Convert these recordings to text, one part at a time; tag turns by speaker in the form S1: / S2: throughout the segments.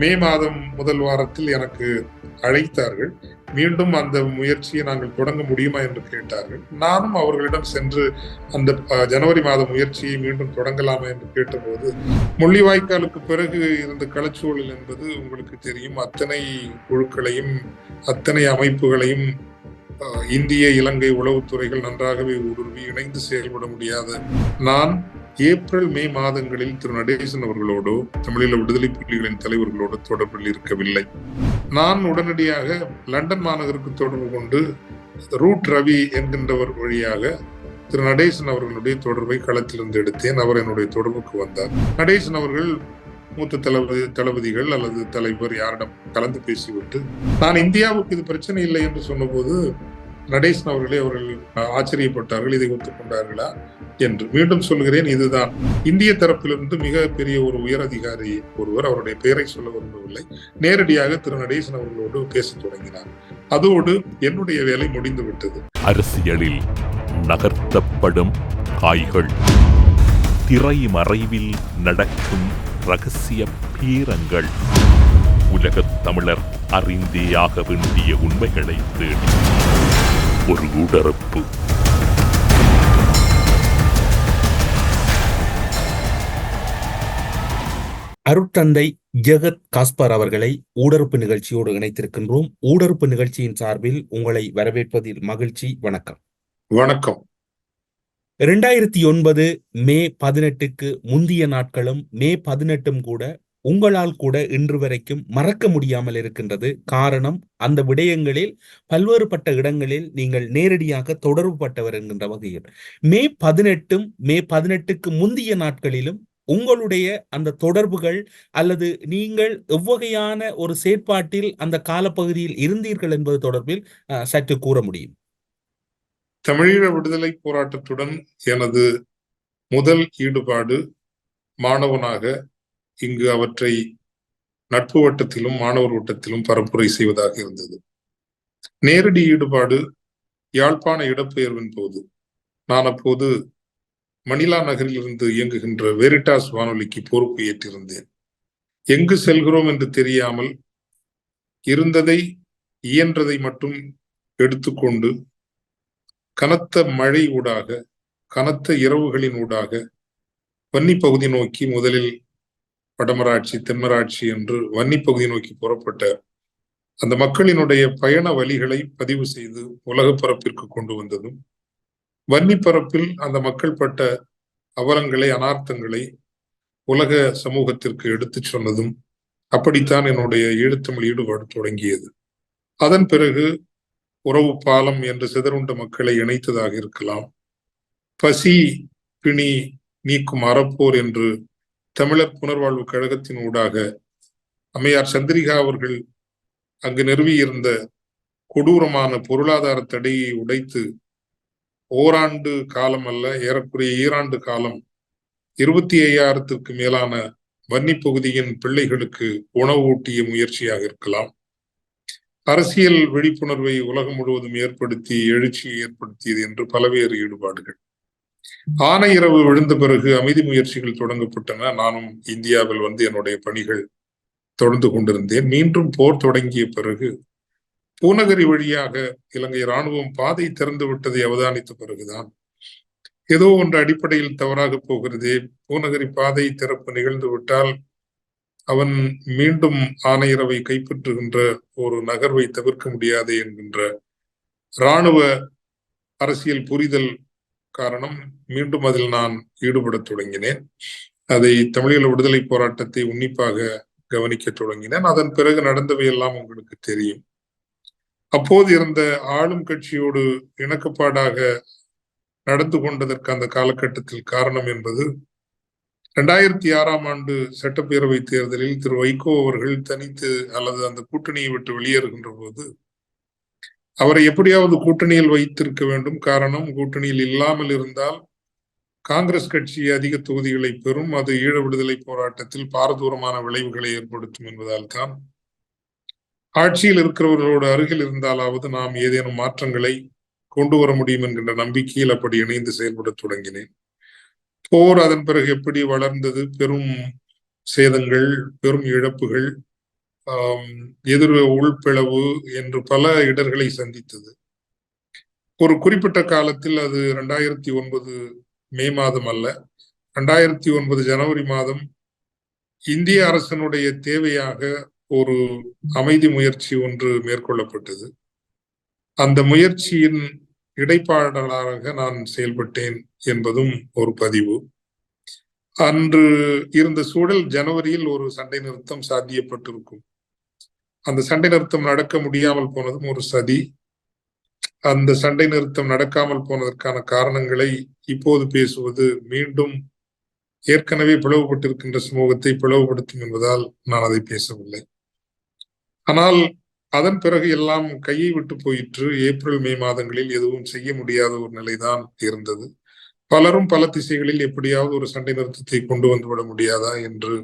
S1: மே மாதம் முதல் வாரத்தில் எனக்கு அழைத்தார்கள். மீண்டும் அந்த முயற்சியை நாங்கள் தொடங்க முடியுமா என்று கேட்டார்கள். நானும் அவர்களிடம் சென்று அந்த ஜனவரி மாத முயற்சியை மீண்டும் தொடங்கலாமா என்று கேட்டபோது முள்ளிவாய்க்காலுக்கு பிறகு இருந்த களச்சூழல் என்பது உங்களுக்கு தெரியும். அத்தனை குழுக்களையும் அத்தனை அமைப்புகளையும் இந்திய இலங்கை உளவுத்துறைகள் நன்றாகவே ஊடுருவி இணைந்து செயல்பட முடியாத நான் ஏப்ரல் மே மாதங்களில் திரு. நடேசன் அவர்களோடோ தமிழீழ விடுதலை புலிகளின் தலைவர்களோடு தொடர்பில் இருக்கவில்லை. நான் உடனடியாக லண்டன் மாநகருக்கு தொடர்பு கொண்டு ரூட் ரவி என்கின்றவர் வழியாக திரு. நடேசன் அவர்களுடைய தொடர்பை களத்திலிருந்து எடுத்தேன். அவர் என்னுடைய தொடர்புக்கு வந்தார். நடேசன் அவர்கள் மூத்த தளபதி தளபதிகள் அல்லது தலைவர் யாரிடம் கலந்து பேசிவிட்டு நான் இந்தியாவுக்கு இது பிரச்சனை இல்லை என்று சொன்னபோது நடேசன் அவர்களே அவர்கள் ஆச்சரியப்பட்டார்கள் இதை ஒத்துக்கொண்டார்களா என்று. மீண்டும் சொல்கிறேன் இதுதான். இந்திய தரப்பிலிருந்து மிக பெரிய ஒரு உயர் அதிகாரி ஒருவர் அவருடைய பெயரை சொல்ல விரும்பவில்லை. நேரடியாக திரு. நடேசன் அவர்களோடு பேச தொடங்கினார். அதோடு என்னுடைய வேலை முடிந்து விட்டது
S2: அரசியலில் நகர்த்தப்படும் காய்கள் திரை மறைவில் நடக்கும் ரகசிய பீரங்கள். உலகத் தமிழர் அறிந்தேயாக வேண்டிய உண்மைகளை தேடி. ஒரு உடறப்பு
S3: அருட்தந்தை ஜெகத் காஸ்பர் அவர்களை ஊடறுப்பு நிகழ்ச்சியோடு இணைத்திருக்கின்றோம். ஊடறுப்பு நிகழ்ச்சியின் சார்பில் உங்களை வரவேற்பதில் மகிழ்ச்சி வணக்கம்.
S1: வணக்கம்.
S3: இரண்டாயிரத்தி ஒன்பது மே பதினெட்டுக்கு முந்திய நாட்களும் மே பதினெட்டும் கூட உங்களால் கூட இன்று வரைக்கும் மறக்க முடியாமல் இருக்கின்றது. காரணம் அந்த விடயங்களில் பல்வேறுபட்ட இடங்களில் நீங்கள் நேரடியாக தொடர்பு பட்டவர் என்கின்ற வகையில். மே பதினெட்டும் மே பதினெட்டுக்கு முந்தைய நாட்களிலும் உங்களுடைய அந்த தொடர்புகள் அல்லது நீங்கள் எவ்வகையான ஒரு செயற்பாட்டில் அந்த காலப்பகுதியில் இருந்தீர்கள் என்பது தொடர்பில் சற்று கூற முடியும்.
S1: தமிழீழ விடுதலை போராட்டத்துடன் எனது முதல் ஈடுபாடு மாணவனாக இங்கு அவற்றை நட்பு வட்டத்திலும் மாணவர் வட்டத்திலும் பரப்புரை செய்வதாக இருந்தது. நேரடி ஈடுபாடு யாழ்ப்பாண இடப்பெயர்வின் போது நான் அப்போது மணிலா நகரில் இருந்து இயங்குகின்ற வெரிட்டாஸ் வானொலிக்கு பொறுப்பு ஏற்றிருந்தேன். எங்கு செல்கிறோம் என்று தெரியாமல் இருந்ததை இயன்றதை மட்டும் எடுத்துக்கொண்டு கனத்த மழை ஊடாக கனத்த இரவுகளின் ஊடாக வன்னி பகுதி நோக்கி முதலில் வடமராட்சி தென்மராட்சி என்று வன்னி பகுதி நோக்கி புறப்பட்ட அந்த மக்களினுடைய பயண வழிகளை பதிவு செய்து உலக பரப்பிற்கு கொண்டு வந்ததும் வன்னி பரப்பில் அந்த மக்கள் பட்ட அவலங்களை அனார்த்தங்களை உலக சமூகத்திற்கு எடுத்துச் சொன்னதும் அப்படித்தான் என்னுடைய ஈழத்தமிழ் ஈடுபாடு தொடங்கியது. அதன் பிறகு உறவு பாலம் என்று சிதறுண்ட மக்களை இணைத்ததாக இருக்கலாம். பசி பிணி நீக்கும் அறப்போர் என்று தமிழர் புனர்வாழ்வு கழகத்தின் ஊடாக அம்மையார் சந்திரிகா அவர்கள் அங்கு நிறுவியிருந்த கொடூரமான பொருளாதார தடையை உடைத்து ஓராண்டு காலம் அல்ல ஏறக்குறைய ஈராண்டு காலம் இருபத்தி ஐயாயிரத்திற்கு மேலான வன்னி பகுதியின் பிள்ளைகளுக்கு உணவு ஊட்டிய முயற்சியாக இருக்கலாம். அரசியல் விழிப்புணர்வை உலகம் முழுவதும் ஏற்படுத்தி எழுச்சியை ஏற்படுத்தியது என்று பல்வேறு ஈடுபாடுகள். ஆனையிரவு விழுந்த பிறகு அமைதி முயற்சிகள் தொடங்கப்பட்டன. நானும் இந்தியாவில் வந்து என்னுடைய பணிகள் தொடர்ந்து கொண்டிருந்தேன். மீண்டும் போர் தொடங்கிய பிறகு பூநகரி வழியாக இலங்கை இராணுவம் பாதை திறந்து விட்டதை அவதானித்த பிறகுதான் ஏதோ ஒன்று அடிப்படையில் தவறாக போகிறதே. பூநகரி பாதை திறப்பு நிகழ்ந்து விட்டால் அவன் மீண்டும் ஆணையரவை கைப்பற்றுகின்ற ஒரு நகர்வை தவிர்க்க முடியாது என்கின்ற இராணுவ அரசியல் புரிதல் காரணம் மீண்டும் அதில் நான் ஈடுபடத் தொடங்கினேன். அதை தமிழீழ விடுதலை போராட்டத்தை உன்னிப்பாக கவனிக்க தொடங்கினேன். அதன் பிறகு நடந்தவை எல்லாம் உங்களுக்கு தெரியும். அப்போது இருந்த ஆளும் கட்சியோடு இணக்கப்பாடாக நடந்து கொண்டதற்கு அந்த காலகட்டத்தில் காரணம் என்பது இரண்டாயிரத்தி ஆறாம் ஆண்டு சட்டப்பேரவை தேர்தலில் திரு வைகோ அவர்கள் தனித்து அல்லது அந்த கூட்டணியை விட்டு வெளியேறுகின்ற போது அவரை எப்படியாவது கூட்டணியில் வைத்திருக்க வேண்டும். காரணம் கூட்டணியில் இல்லாமல் இருந்தால் காங்கிரஸ் கட்சி அதிக தொகுதிகளை பெறும். அது ஈழ விடுதலை போராட்டத்தில் பாரதூரமான விளைவுகளை ஏற்படுத்தும் என்பதால் தான். ஆட்சியில் இருக்கிறவர்களோடு அருகில் இருந்தாலாவது நாம் ஏதேனும் மாற்றங்களை கொண்டு வர முடியும் என்கின்ற நம்பிக்கையில் அப்படி இணைந்து செயல்பட தொடங்கினேன். போர் அதன் பிறகு எப்படி வளர்ந்தது? பெரும் சேதங்கள் பெரும் இழப்புகள் எதிர் உள்பிளவு என்று பல இடர்களை சந்தித்தது. ஒரு குறிப்பிட்ட காலத்தில் அது ரெண்டாயிரத்தி ஒன்பது மே மாதம் அல்ல ரெண்டாயிரத்தி ஒன்பது ஜனவரி மாதம் இந்திய அரசனுடைய தேவையாக ஒரு அமைதி முயற்சி ஒன்று மேற்கொள்ளப்பட்டது. அந்த முயற்சியின் இடைப்பாடலாக நான் செயல்பட்டேன் என்பதும் ஒரு பதிவு. அன்று இருந்த சூழல் ஜனவரியில் ஒரு சண்டை நிறுத்தம் சாத்தியப்பட்டிருக்கும். அந்த சண்டை நிறுத்தம் நடக்க முடியாமல் போனதும் ஒரு சதி. அந்த சண்டை நிறுத்தம் நடக்காமல் போனதற்கான காரணங்களை இப்போது பேசுவது மீண்டும் ஏற்கனவே பிளவுபட்டிருக்கின்ற சமூகத்தை பிளவுபடுத்தும் என்பதால் நான் அதை பேசவில்லை. ஆனால் அதன் பிறகு எல்லாம் கையை விட்டு போயிற்று. ஏப்ரல் மே மாதங்களில் எதுவும் செய்ய முடியாத ஒரு நிலைதான் இருந்தது. பலரும் பல திசைகளில் எப்படியாவது ஒரு சண்டை நிறுத்தத்தை கொண்டு வந்துவிட முடியாதா என்று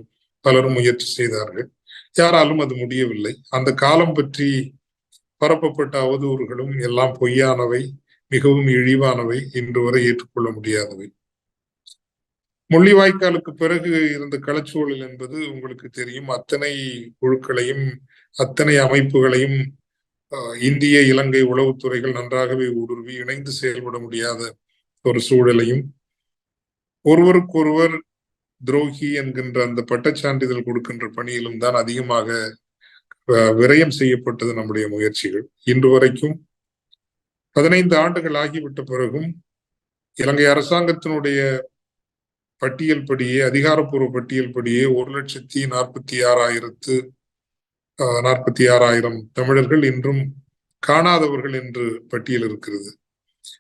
S1: பலரும் முயற்சி செய்தார்கள். யாராலும் அது முடியவில்லை. அந்த காலம் பற்றி பரப்பப்பட்ட அவதூறுகளும் எல்லாம் பொய்யானவை மிகவும் இழிவானவை இன்று வரை ஏற்றுக்கொள்ள முடியாதவை. முள்ளிவாய்க்காலுக்கு பிறகு இருந்த களச்சூழல் என்பது உங்களுக்கு தெரியும். அத்தனை குழுக்களையும் அத்தனை அமைப்புகளையும் அஹ், இந்திய இலங்கை உளவுத்துறைகள் நன்றாகவே ஊடுருவி இணைந்து செயல்பட முடியாத ஒரு சூழலையும் ஒருவருக்கொருவர் துரோகி என்கின்ற அந்த பட்டச்சான்றிதழ் கொடுக்கின்ற பணியிலும் தான் அதிகமாக விரயம் செய்யப்பட்டது நம்முடைய முயற்சிகள். இன்று வரைக்கும் பதினைந்து ஆண்டுகள் ஆகிவிட்ட பிறகும் இலங்கை அரசாங்கத்தினுடைய பட்டியல் படியே அதிகாரப்பூர்வ பட்டியல் படியே ஒரு லட்சத்தி நாற்பத்தி ஆறாயிரத்து அஹ், நாற்பத்தி ஆறாயிரம் தமிழர்கள் இன்றும் காணாதவர்கள் என்று பட்டியல் இருக்கிறது.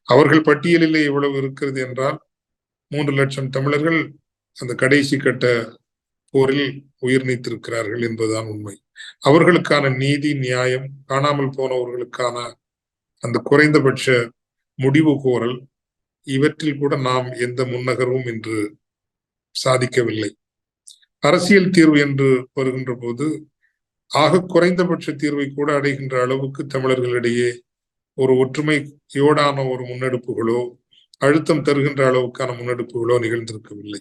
S1: அவர்கள் பட்டியலிலே இவ்வளவு இருக்கிறது என்றால் மூன்று லட்சம் தமிழர்கள் அந்த கடைசி கட்ட போரில் உயிர் நீத்திருக்கிறார்கள் என்பதுதான் உண்மை. அவர்களுக்கான நீதி நியாயம் காணாமல் போனவர்களுக்கான அந்த குறைந்தபட்ச முடிவு கோரல் இவற்றில் கூட நாம் எந்த முன்னகர்வும் இன்று சாதிக்கவில்லை. அரசியல் தீர்வு என்று வருகின்ற போது ஆக குறைந்தபட்ச தீர்வை கூட அடைகின்ற அளவுக்கு தமிழர்களிடையே ஒரு ஒற்றுமையோடான ஒரு முன்னெடுப்புகளோ அழுத்தம் தருகின்ற அளவுக்கான முன்னெடுப்புகளோ நிகழ்ந்திருக்கவில்லை.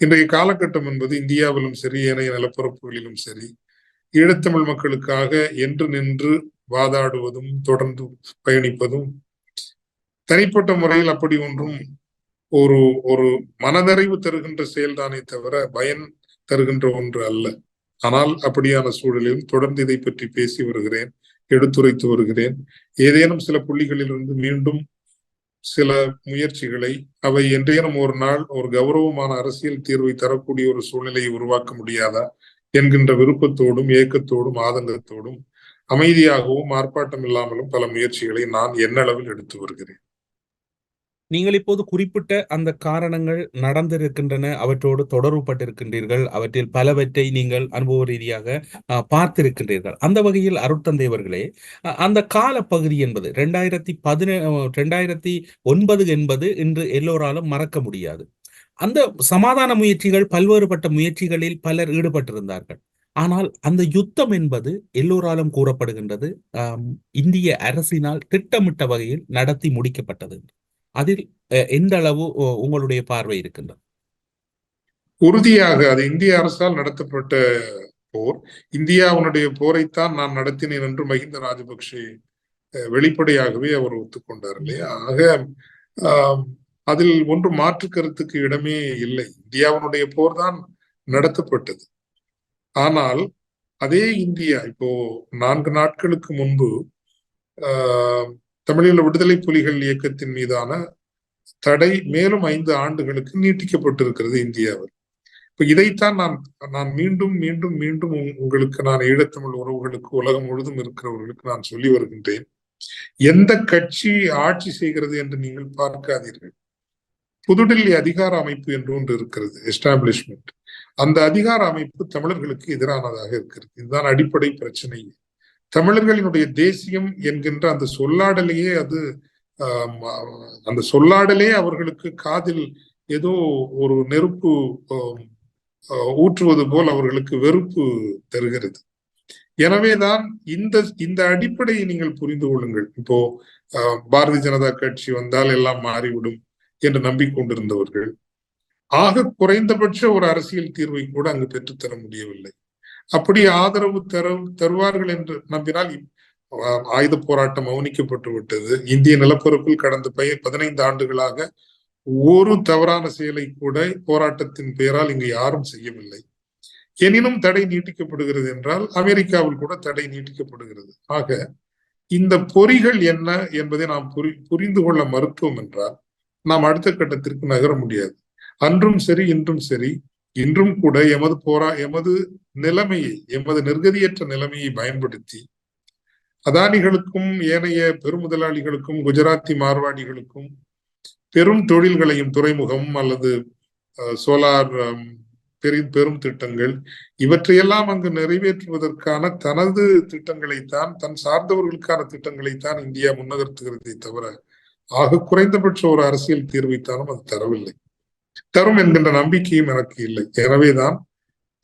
S1: இன்றைய காலகட்டம் என்பது இந்தியாவிலும் சரி ஏனைய நிலப்பரப்புகளிலும் சரி ஈழத்தமிழ் மக்களுக்காக என்று நின்று வாதாடுவதும் தொடர்ந்து பயணிப்பதும் தனிப்பட்ட முறையில் அப்படி ஒன்றும் ஒரு ஒரு மனநிறைவு தருகின்ற செயல்தானே தவிர பயன் தருகின்ற ஒன்று அல்ல. ஆனால் அப்படியான சூழலிலும் தொடர்ந்து இதை பற்றி பேசி வருகிறேன் எடுத்துரைத்து வருகிறேன். ஏதேனும் சில புள்ளிகளிலிருந்து மீண்டும் சில முயற்சிகளை அவை என்றேனும் ஒரு நாள் ஒரு கௌரவமான அரசியல் தீர்வை தரக்கூடிய ஒரு சூழ்நிலையை உருவாக்க முடியாதா என்கின்ற விருப்பத்தோடும் ஏக்கத்தோடும் ஆதங்கத்தோடும் அமைதியாகவும் ஆர்ப்பாட்டம் இல்லாமலும் பல முயற்சிகளை நான் எண்ணளவில் எடுத்து வருகிறேன்.
S3: நீங்கள் இப்போது குறிப்பிட்ட அந்த காரணங்கள் நடந்திருக்கின்றன அவற்றோடு தொடர்புபட்டிருக்கின்றீர்கள் அவற்றில் பலவற்றை நீங்கள் அனுபவ ரீதியாக பார்த்திருக்கின்றீர்கள். அந்த வகையில் அருட்தந்தைவர்களே அந்த அந்த பகுதி என்பது ரெண்டாயிரத்தி பதினே ரெண்டாயிரத்தி ஒன்பது என்பது இன்று எல்லோராலும் மறக்க முடியாது. அந்த சமாதான முயற்சிகள் பல்வேறுபட்ட முயற்சிகளில் பலர் ஈடுபட்டிருந்தார்கள். ஆனால் அந்த யுத்தம் என்பது எல்லோராலும் கூறப்படுகின்றது இந்திய அரசினால் திட்டமிட்ட வகையில் நடத்தி முடிக்கப்பட்டது. அதில் அஹ், எந்த அளவு உங்களுடைய பார்வை இருக்கின்றது?
S1: உறுதியாக அது இந்திய அரசால் நடத்தப்பட்ட போர். இந்தியாவுடைய போரைத்தான் நான் நடத்தினேன் என்று மஹிந்த ராஜபக்சே வெளிப்படையாகவே அவர் ஒத்துக்கொண்டார் இல்லையா? ஆக அதில் ஒன்று மாற்று கருத்துக்கு இடமே இல்லை. இந்தியாவுடைய போர் தான் நடத்தப்பட்டது. ஆனால் அதே இந்தியா இப்போ நான்கு நாட்களுக்கு முன்பு ஆஹ், தமிழீழ விடுதலை புலிகள் இயக்கத்தின் மீதான தடை மேலும் ஐந்து ஆண்டுகளுக்கு நீட்டிக்கப்பட்டிருக்கிறது இந்தியாவில். இப்ப இதைத்தான் நான் நான் மீண்டும் மீண்டும் மீண்டும் உங்களுக்கு நான் ஈழத்தமிழ் உறவுகளுக்கு உலகம் முழுதும் இருக்கிறவர்களுக்கு நான் சொல்லி வருகின்றேன். எந்த கட்சி ஆட்சி செய்கிறது என்று நீங்கள் பார்க்காதீர்கள். புதுடெல்லி அதிகார அமைப்பு என்று ஒன்று இருக்கிறது எஸ்டாப்ளிஷ்மெண்ட். அந்த அதிகார அமைப்பு தமிழர்களுக்கு எதிரானதாக இருக்கிறது. இதுதான் அடிப்படை பிரச்சனை தமிழர்களினுடைய தேசியம் என்கின்ற அந்த சொல்லாடலையே அது அந்த சொல்லாடலே அவர்களுக்கு காதில் ஏதோ ஒரு நெருப்பு ஊற்றுவது போல் அவர்களுக்கு வெறுப்பு தருகிறது. எனவேதான் இந்த இந்த அடிப்படையை நீங்கள் புரிந்து கொள்ளுங்கள். இப்போ ஆஹ், பாரதிய ஜனதா கட்சி வந்தால் எல்லாம் மாறிவிடும் என்று நம்பிக்கொண்டிருந்தவர்கள். ஆக குறைந்தபட்ச ஒரு அரசியல் தீர்வை கூட அங்கு பெற்றுத்தர முடியவில்லை. அப்படி ஆதரவு தரு தருவார்கள் என்று நம்பினால் ஆயுத போராட்டம் மௌனிக்கப்பட்டு விட்டது. இந்திய நிலப்பரப்பில் கடந்த பய பதினைந்து ஆண்டுகளாக ஒரு தவறான செயலை கூட போராட்டத்தின் பெயரால் இங்கு யாரும் செய்யவில்லை. எனினும் தடை நீட்டிக்கப்படுகிறது என்றால் அமெரிக்காவில் கூட தடை நீட்டிக்கப்படுகிறது. ஆக இந்த பொறிகள் என்ன என்பதை நாம் புரி புரிந்து கொள்ள மறுத்தோம் என்றால் நாம் அடுத்த கட்டத்திற்கு நகர முடியாது. அன்றும் சரி இன்றும் சரி இன்றும் கூட எமது போரா எமது நிலைமையை எமது நிர்கதியற்ற நிலைமையை பயன்படுத்தி அதானிகளுக்கும் ஏனைய பெருமுதலாளிகளுக்கும் குஜராத்தி மார்வாடிகளுக்கும் பெரும் தொழில்களையும் துறைமுகம் அல்லது அஹ், சோலார் அம், பெரும் பெரும் திட்டங்கள் இவற்றையெல்லாம் அங்கு நிறைவேற்றுவதற்கான தனது திட்டங்களைத்தான் தன் சார்ந்தவர்களுக்கான திட்டங்களைத்தான் இந்தியா முன்னகர்த்துகிறதே தவிர ஆக குறைந்தபட்ச ஒரு அரசியல் தீர்வைத்தானும் அது தரவில்லை. தரும் என்கின்ற நம்பிக்கையும் எனக்கு இல்லை. எனவேதான்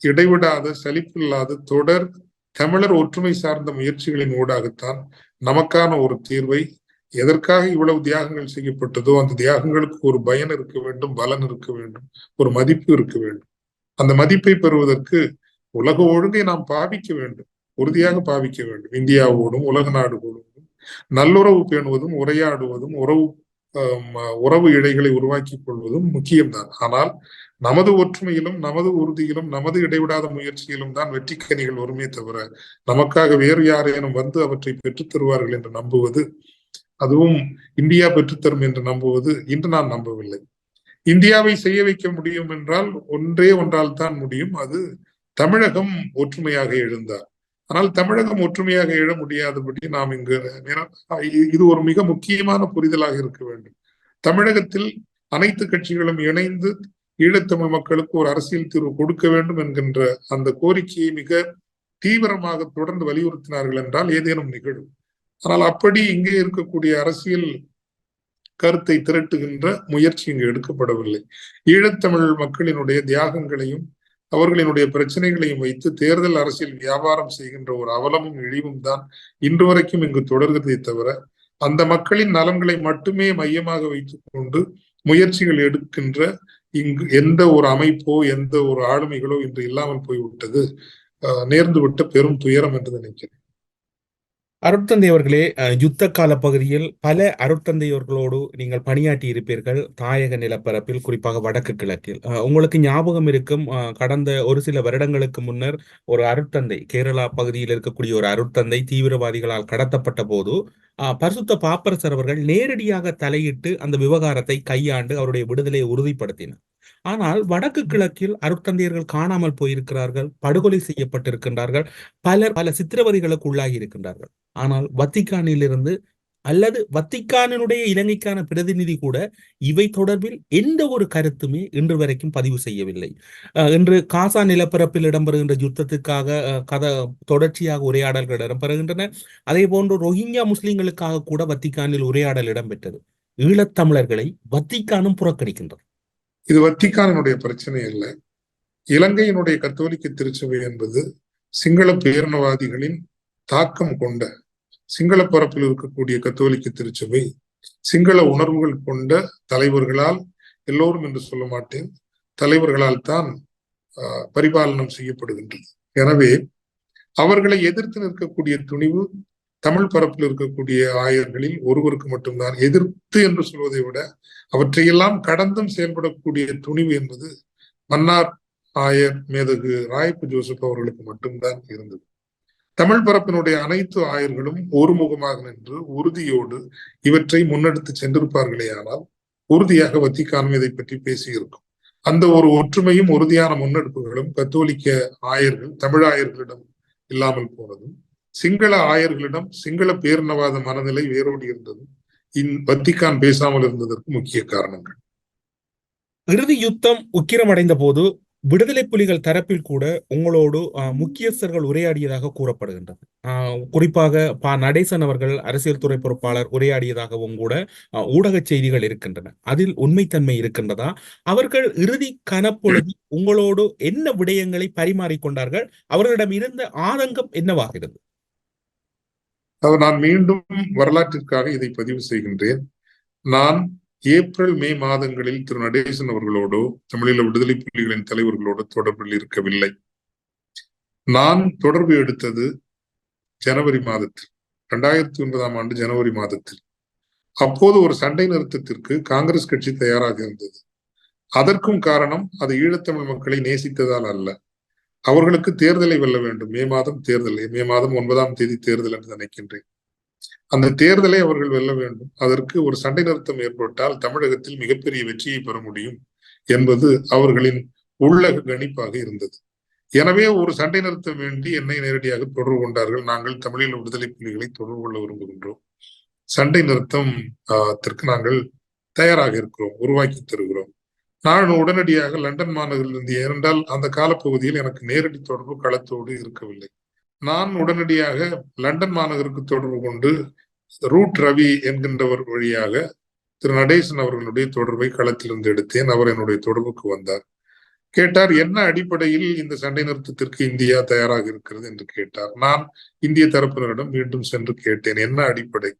S1: இடைவிடாத சலிப்பில்லாத தொடர் தமிழர் ஒற்றுமை சார்ந்த முயற்சிகளின் ஊடாகத்தான் நமக்கான ஒரு தீர்வை எதற்காக இவ்வளவு தியாகங்கள் செய்யப்பட்டதோ அந்த தியாகங்களுக்கு ஒரு பயன் இருக்க வேண்டும் பலன் இருக்க வேண்டும் ஒரு மதிப்பு இருக்க வேண்டும். அந்த மதிப்பை பெறுவதற்கு உலக ஒழுங்கை நாம் பாவிக்க வேண்டும். உறுதியாக பாவிக்க வேண்டும். இந்தியாவோடும் உலக நாடுகளோடும் நல்லுறவு பேணுவதும் உரையாடுவதும் உறவு உறவு இடைகளை உருவாக்கிக் கொள்வதும் முக்கியம்தான். ஆனால் நமது ஒற்றுமையிலும் நமது உறுதியிலும் நமது இடைவிடாத முயற்சியிலும் தான் வெற்றிக்கனிகள் வருமே தவிர நமக்காக வேறு யாரேனும் வந்து அவற்றை பெற்றுத் தருவார்கள் என்று நம்புவது அதுவும் இந்தியா பெற்றுத்தரும் என்று நம்புவது இன்று நான் நம்பவில்லை. இந்தியாவை செய்ய வைக்க முடியும் என்றால் ஒன்றே ஒன்றால் தான் முடியும். அது தமிழகம் ஒற்றுமையாக எழுந்தார் ஆனால் தமிழகம் ஒற்றுமையாக எழ முடியாதபடி நாம் இங்கு இது ஒரு மிக முக்கியமான புரிதலாக இருக்க வேண்டும். தமிழகத்தில் அனைத்து கட்சிகளும் இணைந்து ஈழத்தமிழ் மக்களுக்கு ஒரு அரசியல் தீர்வு கொடுக்க வேண்டும் என்கின்ற அந்த கோரிக்கையை மிக தீவிரமாக தொடர்ந்து வலியுறுத்தினார்கள் என்றால் ஏதேனும் நிகழும். ஆனால் அப்படி இங்கே இருக்கக்கூடிய அரசியல் கருத்தை திரட்டுகின்ற முயற்சி இங்கு எடுக்கப்படவில்லை. ஈழத்தமிழ் மக்களினுடைய தியாகங்களையும் அவர்களினுடைய பிரச்சனைகளையும் வைத்து தேர்தல் அரசியல் வியாபாரம் செய்கின்ற ஒரு அவலமும் இழிவும் தான் இன்று வரைக்கும் இங்கு தொடர்கிறதே தவிர அந்த மக்களின் நலன்களை மட்டுமே மையமாக வைத்துக் கொண்டு முயற்சிகள் எடுக்கின்ற இங்கு எந்த ஒரு அமைப்போ எந்த ஒரு ஆளுமைகளோ இன்று இல்லாமல் போய்விட்டது. நேர்ந்துவிட்ட பெரும் துயரம் என்று நினைக்கிறேன்.
S3: அருட்தந்தை அவர்களே யுத்த கால பகுதியில் பல அருட்தந்தையர்களோடு நீங்கள் பணியாற்றி இருப்பீர்கள். தாயக நிலப்பரப்பில் குறிப்பாக வடக்கு கிழக்கில். உங்களுக்கு ஞாபகம் இருக்கும் கடந்த ஒரு சில வருடங்களுக்கு முன்னர் ஒரு அருட்தந்தை கேரளா பகுதியில் இருக்கக்கூடிய ஒரு அருட்தந்தை தீவிரவாதிகளால் கடத்தப்பட்ட போது பரிசுத்த பாப்பரசர் அவர்கள் நேரடியாக தலையிட்டு அந்த விவகாரத்தை கையாண்டு அவருடைய விடுதலையை உறுதிப்படுத்தினார். ஆனால் வடக்கு கிழக்கில் அருட்தந்தையர்கள் காணாமல் போயிருக்கிறார்கள் படுகொலை செய்யப்பட்டிருக்கின்றார்கள் பலர் பல சித்திரவதைகளுக்கு உள்ளாகி இருக்கின்றார்கள். ஆனால் வத்திக்கானிலிருந்து அல்லது வத்திக்கானினுடைய இலங்கைக்கான பிரதிநிதி கூட இவை தொடர்பில் எந்த ஒரு கருத்துமே இன்று வரைக்கும் பதிவு செய்யவில்லை. அஹ் இன்று காசா நிலப்பரப்பில் இடம்பெறுகின்ற யுத்தத்துக்காக கத தொடர்ச்சியாக உரையாடல்கள் இடம்பெறுகின்றன. அதே போன்று ரோஹிங்யா முஸ்லிம்களுக்காக கூட வத்திக்கானில் உரையாடல் இடம்பெற்றது. ஈழத்தமிழர்களை வத்திக்கானும் புறக்கணிக்கின்றது.
S1: இது வத்திக்கானனுடைய பிரச்சனை அல்ல. இலங்கையினுடைய கத்தோலிக்க திருச்சபை என்பது சிங்கள பேரினவாதிகளின் தாக்கம் கொண்ட சிங்கள பரப்பில் இருக்கக்கூடிய கத்தோலிக்க திருச்சபை சிங்கள உணர்வுகள் கொண்ட தலைவர்களால் எல்லோரும் என்று சொல்ல மாட்டேன் தலைவர்களால் தான் ஆஹ், பரிபாலனம் செய்யப்படுகின்றது. எனவே அவர்களை எதிர்த்து நிற்கக்கூடிய துணிவு தமிழ் பரப்பில் இருக்கக்கூடிய ஆயர்களில் ஒருவருக்கு மட்டும்தான் எதிர்த்து என்று சொல்வதை விட அவற்றையெல்லாம் கடந்தும் செயல்படக்கூடிய துணிவு என்பது மன்னார் ஆயர் மேதகு ராய்ப்பு ஜோசப் அவர்களுக்கு மட்டும்தான் இருந்தது. தமிழ் பரப்பினுடைய அனைத்து ஆயர்களும் ஒருமுகமாக நின்று உறுதியோடு இவற்றை முன்னெடுத்து சென்றிருப்பார்களே ஆனால் உறுதியாக வத்திக்கானும் இதை பற்றி பேசியிருக்கும். அந்த ஒரு ஒற்றுமையும் உறுதியான முன்னெடுப்புகளும் கத்தோலிக்க ஆயர்கள் தமிழ் ஆயர்களிடம் இல்லாமல் போனதும் சிங்கள ஆயர்களிடம் சிங்கள பேரினவாத மனநிலை வேரோடி இருந்தது. இன் வத்திக்கான் பேசாமல் இருந்ததற்கு முக்கிய காரணங்கள்.
S3: இறுதி யுத்தம் உக்கிரமடைந்த போது விடுதலை புலிகள் தரப்பில் கூட உங்களோடு முக்கியஸ்தர்கள் உரையாடியதாக கூறப்படுகின்றது. அஹ், குறிப்பாக ப நடேசன் அவர்கள் அரசியல் துறை பொறுப்பாளர் உரையாடியதாகவும் கூட ஊடக ஊடகச் செய்திகள் இருக்கின்றன. அதில் உண்மைத்தன்மை இருக்கின்றதா? அவர்கள் இறுதி கனப்பொழுது உங்களோடு என்ன விடயங்களை பரிமாறிக்கொண்டார்கள்? அவர்களிடம் இருந்த ஆதங்கம் என்னவாகிறது?
S1: நான் மீண்டும் வரலாற்றிற்காக இதை பதிவு செய்கின்றேன். நான் ஏப்ரல் மே மாதங்களில் திரு. நடேசன் அவர்களோடோ தமிழீழ விடுதலை புலிகளின் தலைவர்களோடு தொடர்பில் இருக்கவில்லை. நான் தொடர்பு எடுத்தது ஜனவரி மாதத்தில் இரண்டாயிரத்தி ஒன்பதாம் ஆண்டு ஜனவரி மாதத்தில். அப்போது ஒரு சண்டை நிறுத்தத்திற்கு காங்கிரஸ் கட்சி தயாராக இருந்தது. அதற்கும் காரணம் அது ஈழத்தமிழ் மக்களை நேசித்ததால் அல்ல. அவர்களுக்கு தேர்தலை வெல்ல வேண்டும். மே மாதம் தேர்தல் மே மாதம் ஒன்பதாம் தேதி தேர்தல் என்று நினைக்கின்றேன். அந்த தேர்தலை அவர்கள் வெல்ல வேண்டும். அதற்கு ஒரு சண்டை நிறுத்தம் ஏற்பட்டால் தமிழகத்தில் மிகப்பெரிய வெற்றியை பெற முடியும் என்பது அவர்களின் உள்ளக கணிப்பாக இருந்தது. எனவே ஒரு சண்டை நிறுத்தம் வேண்டி என்னை நேரடியாக தொடர்பு கொண்டார்கள். நாங்கள் தமிழில் விடுதலை புலிகளை தொடர்பு கொள்ள விரும்புகின்றோம். சண்டை நிறுத்தம் ஆஹ் நாங்கள் தயாராக இருக்கிறோம் உருவாக்கி தருகிறோம். நான் உடனடியாக லண்டன் மாநகரிலிருந்து ஏனென்றால் அந்த காலப்பகுதியில் எனக்கு நேரடி தொடர்பு களத்தோடு இருக்கவில்லை. நான் உடனடியாக லண்டன் மாநகருக்கு தொடர்பு கொண்டு ரூட் ரவி என்கின்றவர் வழியாக திரு நடேசன் அவர்களுடைய தொடர்பை களத்திலிருந்து எடுத்தேன். அவர் என்னுடைய தொடர்புக்கு வந்தார். கேட்டார் என்ன அடிப்படையில் இந்த சண்டை நிறுத்தத்திற்கு இந்தியா தயாராக இருக்கிறது? என்று கேட்டார். நான் இந்திய தரப்பினரிடம் மீண்டும் சென்று கேட்டேன். என்ன அடிப்படை?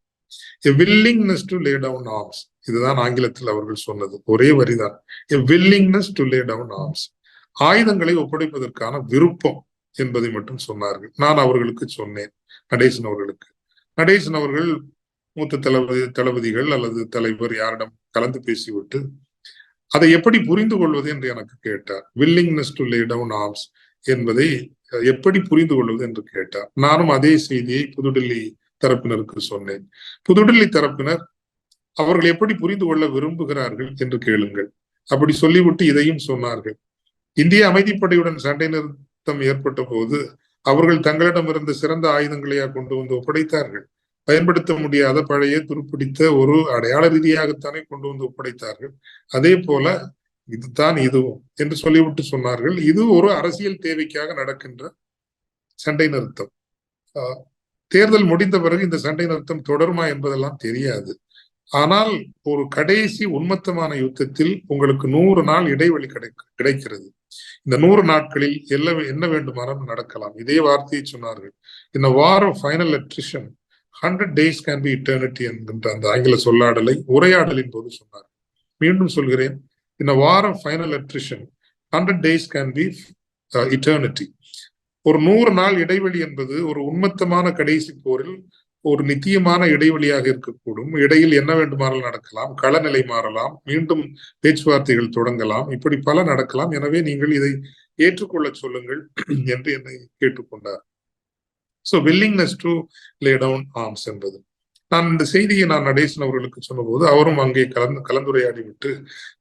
S1: A willingness to lay down arms இதுதான் ஆங்கிலத்தில் அவர்கள் சொன்னது. ஒரே வரிதான். A willingness to lay down arms ஆயுதங்களை ஒப்படைப்பதற்கான விருப்பம் என்பதை மட்டும் சொன்னார்கள். நான் அவர்களுக்கு சொன்னேன் நடேசன் அவர்களுக்கு. நடேசன் அவர்கள் மூத்த தளபதி தளபதிகள் அல்லது தலைவர் யாரிடம் கலந்து பேசிவிட்டு அதை எப்படி புரிந்து கொள்வது? என்று எனக்கு கேட்டார். Willingness to lay down arms என்பதை எப்படி புரிந்து கொள்வது? என்று கேட்டார். நானும் அதே செய்தியை புதுடெல்லி தரப்பினருக்கு சொன்னேன். புதுடில்லி தரப்பினர் அவர்கள் எப்படி புரிந்து கொள்ள விரும்புகிறார்கள் என்று கேளுங்கள். அப்படி சொல்லிவிட்டு இதையும் சொன்னார்கள். இந்திய அமைதிப்படையுடன் சண்டை நிறுத்தம் ஏற்பட்ட போது அவர்கள் தங்களிடம் இருந்த சிறந்த ஆயுதங்களையா கொண்டு வந்து ஒப்படைத்தார்கள். பயன்படுத்த முடியாத பழைய துருப்பிடித்த ஒரு அடையாள ரீதியாகத்தானே கொண்டு வந்து ஒப்படைத்தார்கள். அதே போல இதுதான் இதுவும் என்று சொல்லிவிட்டு சொன்னார்கள். இது ஒரு அரசியல் தேவைக்காக நடக்கின்ற சண்டை நிறுத்தம். தேர்தல் முடிந்த பிறகு இந்த சண்டை நிறுத்தம் தொடருமா என்பதெல்லாம் தெரியாது. ஆனால் ஒரு கடைசி உண்மத்தமான யுத்தத்தில் உங்களுக்கு நூறு நாள் இடைவெளி கிடை கிடைக்கிறது. இந்த நூறு நாட்களில் எல்லாம் என்ன வேண்டுமானாலும் நடக்கலாம். இதே வார்த்தையை சொன்னார்கள். இந்த war of final attrition hundred days can be eternity என்கின்ற அந்த ஆங்கில சொல்லாடலை உரையாடலின் போது சொன்னார் மீண்டும் சொல்கிறேன். இந்த war of final attrition hundred days can be eternity ஒரு நூறு நாள் இடைவெளி என்பது ஒரு உண்மத்தமான கடைசி போரில் ஒரு நித்தியமான இடைவெளியாக இருக்கக்கூடும். இடையில் என்ன வேண்டுமானால் நடக்கலாம் களநிலை மாறலாம் மீண்டும் பேச்சுவார்த்தைகள் தொடங்கலாம் இப்படி பல நடக்கலாம். எனவே நீங்கள் இதை ஏற்றுக்கொள்ள சொல்லுங்கள் என்று என்னை கேட்டுக்கொண்டார். So willingness to lay down arms என்பது. நான் இந்த செய்தியை நான் நடேசன் அவர்களுக்கு சொன்னபோது அவரும் அங்கே கலந்து கலந்துரையாடி விட்டு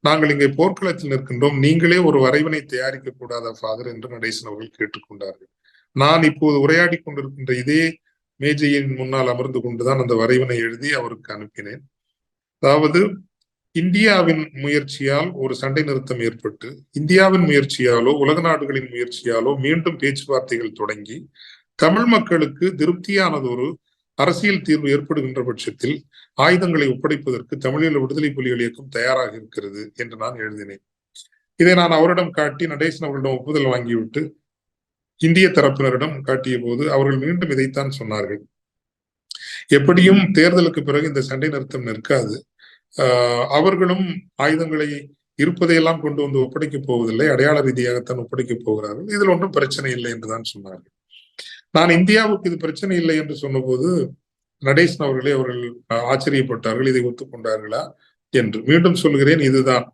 S1: நாங்கள் இங்கே போர்க்களத்தில் நிற்கின்றோம். நீங்களே ஒரு வரைவினை தயாரிக்க கூடாதா ஃபாதர்? என்று நடேசன் அவர்கள் கேட்டுக்கொண்டார்கள். நான் இப்போது உரையாடி கொண்டிருக்கின்ற இதே மேஜையின் முன்னால் அமர்ந்து கொண்டுதான் அந்த வரைவினை எழுதி அவருக்கு அனுப்பினேன். அதாவது இந்தியாவின் முயற்சியால் ஒரு சண்டை நிறுத்தம் ஏற்பட்டு இந்தியாவின் முயற்சியாலோ உலக நாடுகளின் முயற்சியாலோ மீண்டும் பேச்சுவார்த்தைகள் தொடங்கி தமிழ் மக்களுக்கு திருப்தியானதொரு அரசியல் தீர்வு ஏற்படுகின்ற பட்சத்தில் ஆயுதங்களை ஒப்படைப்பதற்கு தமிழீழ விடுதலை புலிகள் இயக்கம் தயாராக இருக்கிறது என்று நான் எழுதினேன். இதை நான் அவரிடம் காட்டி நடேசன் அவர்களிடம் ஒப்புதல் வாங்கிவிட்டு இந்திய தரப்பினரிடம் காட்டிய போது அவர்கள் மீண்டும் இதைத்தான் சொன்னார்கள். எப்படியும் தேர்தலுக்கு பிறகு இந்த சண்டை நிறுத்தம் நிற்காது. அவர்களும் ஆயுதங்களை இருப்பதையெல்லாம் கொண்டு வந்து ஒப்படைக்கப் போவதில்லை. அடையாள ரீதியாகத்தான் ஒப்படைக்கப் போகிறார்கள். இதில் ஒன்றும் பிரச்சனை இல்லை என்றுதான் சொன்னார்கள். நான் இந்தியாவுக்கு இது பிரச்சனை இல்லை என்று சொன்னபோது நடேசன் அவர்களே அவர்கள் ஆச்சரியப்பட்டார்கள். இதை ஒத்துக்கொண்டார்களா என்று மீண்டும் சொல்கிறேன். இதுதான்.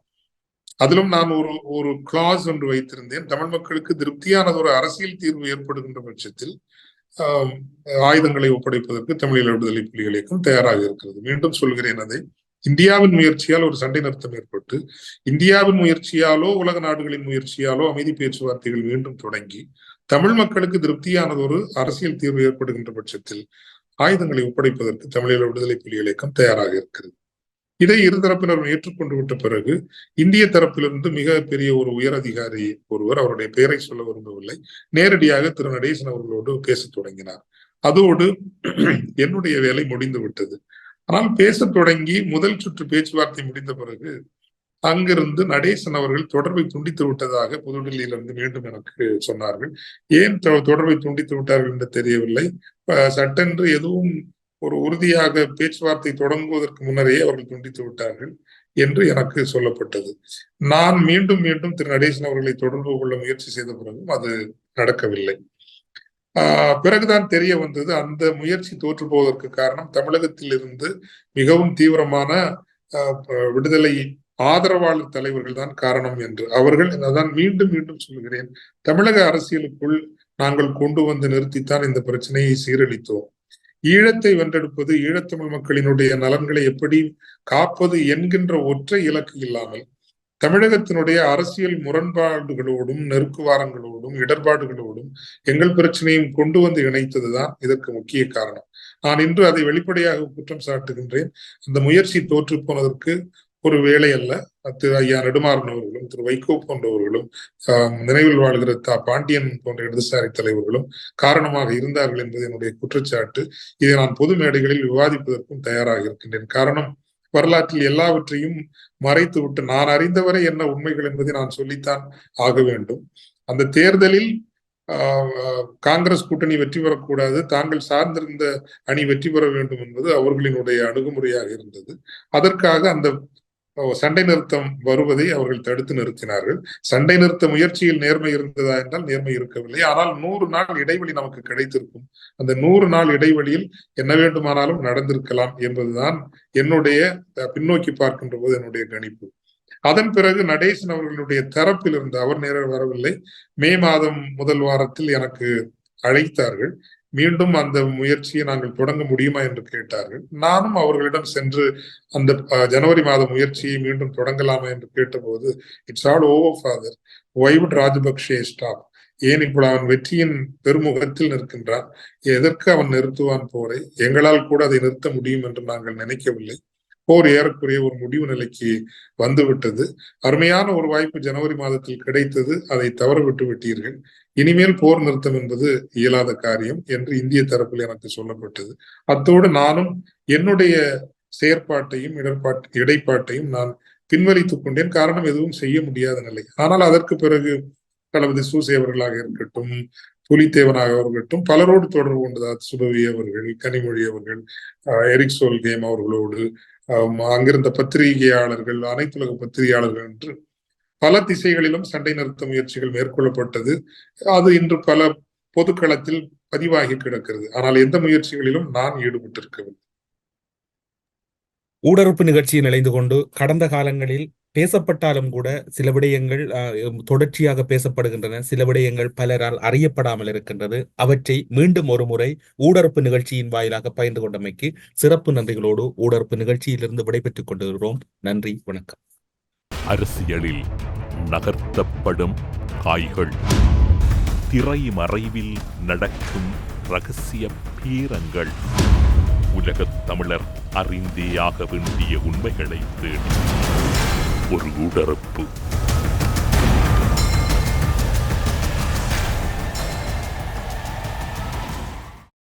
S1: அதிலும் நான் ஒரு ஒரு கிளாஸ் ஒன்று வைத்திருந்தேன். தமிழ் மக்களுக்கு திருப்தியானது ஒரு அரசியல் தீர்வு ஏற்படுகின்ற பட்சத்தில் ஆயுதங்களை ஒப்படைப்பதற்கு தமிழீழ விடுதலை புலிகள் இயக்கம் தயாராக இருக்கிறது. மீண்டும் சொல்கிறேன் அதை. இந்தியாவின் முயற்சியால் ஒரு சண்டை நிறுத்தம் ஏற்பட்டு இந்தியாவின் முயற்சியாலோ உலக நாடுகளின் முயற்சியாலோ அமைதி பேச்சுவார்த்தைகள் மீண்டும் தொடங்கி தமிழ் மக்களுக்கு திருப்தியானது ஒரு அரசியல் தீர்வு ஏற்படுகின்ற பட்சத்தில் ஆயுதங்களை ஒப்படைப்பதற்கு தமிழீழ விடுதலை புலிகள் இயக்கம் தயாராக இருக்கிறது. இதை இருதரப்பினரும் ஏற்றுக்கொண்டு விட்ட பிறகு இந்திய தரப்பிலிருந்து மிக பெரிய ஒரு உயர் அதிகாரி ஒருவர் அவருடைய பெயரை சொல்ல விரும்பவில்லை. நேரடியாக திரு. நடேசன் அவர்களோடு பேசத் தொடங்கினார். அதோடு என்னுடைய வேலை முடிந்து விட்டது. ஆனால் பேசத் தொடங்கி முதல் சுற்று பேச்சுவார்த்தை முடிந்த பிறகு அங்கிருந்து நடேசன் அவர்கள் தொடர்பை துண்டித்து விட்டதாக புதுடெல்லியிலிருந்து மீண்டும் எனக்கு சொன்னார்கள். ஏன் தொடர்பை துண்டித்து விட்டார்கள் என்று தெரியவில்லை. சட்டென்று எதுவும் ஒரு உறுதியாக பேச்சுவார்த்தை தொடங்குவதற்கு முன்னரே அவர்கள் துண்டித்து விட்டார்கள் என்று எனக்கு சொல்லப்பட்டது. நான் மீண்டும் மீண்டும் திரு நடேசன் அவர்களை தொடர்பு கொள்ள முயற்சி செய்த பிறகும் அது நடக்கவில்லை. ஆஹ் பிறகுதான் தெரிய வந்தது அந்த முயற்சி தோற்று போவதற்கு காரணம் தமிழகத்தில் இருந்து மிகவும் தீவிரமான விடுதலை ஆதரவாளர் தலைவர்கள் தான் காரணம் என்று. அவர்கள் அதான் மீண்டும் மீண்டும் சொல்கிறேன் தமிழக அரசியலுக்குள் நாங்கள் கொண்டு வந்து நிறுத்தித்தான் இந்த பிரச்சனையை சீரழித்தோம். ஈழத்தை வென்றெடுப்பது ஈழத்தமிழ் மக்களினுடைய நலன்களை எப்படி காப்பது என்கின்ற ஒற்றை இலக்கு இல்லாமல் தமிழகத்தினுடைய அரசியல் முரண்பாடுகளோடும் நெருக்குவாரங்களோடும் இடர்பாடுகளோடும் எங்கள் பிரச்சனையும் கொண்டு வந்து இணைத்ததுதான் இதற்கு முக்கிய காரணம். நான் இன்று அதை வெளிப்படையாக குற்றம் சாட்டுகின்றேன். அந்த முயற்சி தோற்று போனதற்கு ஒரு வேலை அல்ல திரு ஐயா நெடுமாறன் அவர்களும் திரு வைகோ போன்றவர்களும் ஆஹ், நினைவில் வாழ்கிற தா பாண்டியன் போன்ற இடதுசாரி தலைவர்களும் காரணமாக இருந்தார்கள் என்பது என்னுடைய குற்றச்சாட்டு. இதை நான் பொது மேடைகளில் விவாதிப்பதற்கும் தயாராக இருக்கின்றேன். காரணம் வரலாற்றில் எல்லாவற்றையும் மறைத்து விட்டு நான் அறிந்தவரை என்ன உண்மைகள் என்பதை நான் சொல்லித்தான் ஆக வேண்டும். அந்த தேர்தலில் ஆஹ், காங்கிரஸ் கூட்டணி வெற்றி பெறக்கூடாது தாங்கள் சார்ந்திருந்த அணி வெற்றி பெற வேண்டும் என்பது அவர்களினுடைய அணுகுமுறையாக இருந்தது. அதற்காக அந்த சண்டை நிறுத்தம் வருவதை அவர்கள் தடுத்து நிறுத்தினார்கள். சண்டை நிறுத்த முயற்சியில் நேர்மை இருந்ததா என்றால் நேர்மை இருக்கவில்லை. ஆனால் நூறு நாள் இடைவெளி நமக்கு கிடைத்திருக்கும். அந்த நூறு நாள் இடைவெளியில் என்ன வேண்டுமானாலும் நடந்திருக்கலாம் என்பதுதான் என்னுடைய பின்னோக்கி பார்க்கின்ற போது என்னுடைய கணிப்பு. அதன் பிறகு நடேசன் அவர்களுடைய தரப்பில் இருந்து அவர் நேர வரவில்லை. மே மாதம் முதல் வாரத்தில் எனக்கு அழைத்தார்கள். மீண்டும் அந்த முயற்சியை நாங்கள் தொடங்க முடியுமா என்று கேட்டார்கள். நானும் அவர்களிடம் சென்று அந்த ஜனவரி மாத முயற்சியை மீண்டும் தொடங்கலாமா என்று கேட்டபோது it's all over father why would Rajapaksa stop ஏன் இப்பொழுது அவன் வெற்றியின் பெருமுகத்தில் நிற்கின்றான்? எதற்கு அவன் நிறுத்துவான் போரை? எங்களால் கூட அதை நிறுத்த முடியும் என்று நாங்கள் நினைக்கவில்லை. போர் ஏறக்குறைய ஒரு முடிவு நிலைக்கு வந்துவிட்டது. அருமையான ஒரு வாய்ப்பு ஜனவரி மாதத்தில் கிடைத்தது. அதை தவற விட்டு விட்டீர்கள். இனிமேல் போர் நிறுத்தம் என்பது இயலாத காரியம் என்று இந்திய தரப்பில் எனக்கு சொல்லப்பட்டது. அத்தோடு நானும் என்னுடைய செயற்பாட்டையும் இடர்பாட்டு இடைப்பாட்டையும் நான் பின்வலித்துக் கொண்டேன். காரணம் எதுவும் செய்ய முடியாத நிலை. ஆனால் அதற்கு பிறகு தளபதி சூசை அவர்களாக இருக்கட்டும் புலித்தேவனாக இருக்கட்டும் பலரோடு தொடர்பு கொண்டதா சுபவி அவர்கள் கனிமொழி அவர்கள் எரிக் சோல்கேம் அவர்களோடு அங்கிருந்த பத்திரிகையாளர்கள் அனைத்துலக பத்திரிகையாளர்கள் என்று பல திசைகளிலும் சண்டை நிறுத்த முயற்சிகள் மேற்கொள்ளப்பட்டது. அது இன்று பல பொதுக்களத்தில் பதிவாகி கிடக்கிறது. ஆனால் எந்த முயற்சிகளிலும் நான் ஈடுபட்டிருக்கவில்லை.
S3: ஊடறுப்பு நிகழ்ச்சியில் இணைந்து கொண்டு கடந்த காலங்களில் பேசப்பட்டாலும் கூட சில விடயங்கள் தொடர்ச்சியாக பேசப்படுகின்றன. சில விடயங்கள் பலரால் அறியப்படாமல் இருக்கின்றது. அவற்றை மீண்டும் ஒரு முறை ஊடறுப்பு நிகழ்ச்சியின் வாயிலாக பகிர்ந்து கொண்டமைக்கு சிறப்பு நன்றிகளோடு ஊடறுப்பு நிகழ்ச்சியிலிருந்து விடைபெற்றுக் கொண்டிருக்கிறோம். நன்றி வணக்கம்.
S2: அரசியலில் நகர்த்தப்படும் காய்கள். திரைமறைவில் நடக்கும் ரகசிய பீரங்கள். உலகத் தமிழர் அறிந்தேயாக வேண்டிய உண்மைகளை தேடி. ஒரு உடறப்பு